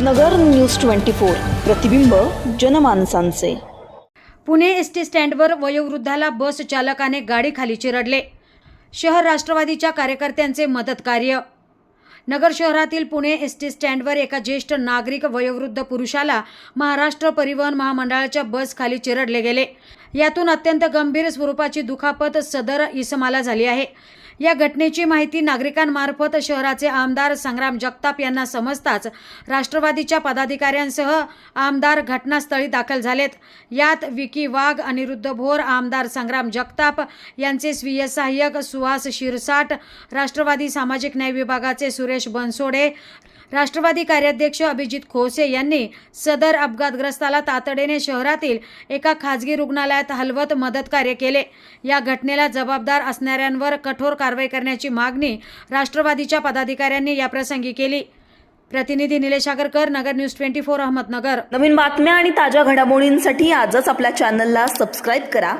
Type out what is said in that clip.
नगर news twenty four. प्रतिबिंब जनमानसांचे. Pune S T स्टँडवर वयोवृद्धाला बस चालकाने गाडी खाली चिरडले. शहर राष्ट्रवादीच्या कार्यकर्त्यांचे मदत कार्य. नगर शहरातील पुणे एस टी स्टँडवर एका ज्येष्ठ नागरिक वयोवृद्ध पुरुषाला महाराष्ट्र परिवहन महामंडळाच्या बस खाली चिरडले गेले. यातून अत्यंत गंभीर स्वरूपाची दुखापत सदर इसमाला झाली आहे. या घटनेची माहिती नागरिकांमार्फत शहराचे आमदार संग्राम जगताप यांना समजताच राष्ट्रवादीच्या पदाधिकाऱ्यांसह आमदार घटनास्थळी दाखल झालेत. यात विकी वाघ अनिरुद्ध भोर आमदार संग्राम जगताप यांचे स्वीय सहाय्यक सुहास शिरसाट राष्ट्रवादी सामाजिक न्याय विभागाचे सुरेश बनसोडे राष्ट्रवादी कार्याध्यक्ष अभिजित खोसे यांनी सदर अपघातग्रस्ताला तातडीने शहरातील एका खाजगी रुग्णालयात हलवत मदत कार्य केले. या घटनेला जबाबदार असणाऱ्यांवर कठोर कारवाई करण्याची मागणी राष्ट्रवादीच्या पदाधिकाऱ्यांनी याप्रसंगी केली. प्रतिनिधी Nilesh Agarkar Nagar news twenty four Ahmednagar. नवीन बातम्या आणि ताज्या घडामोडींसाठी आजच आपल्या चॅनलला सबस्क्राईब करा.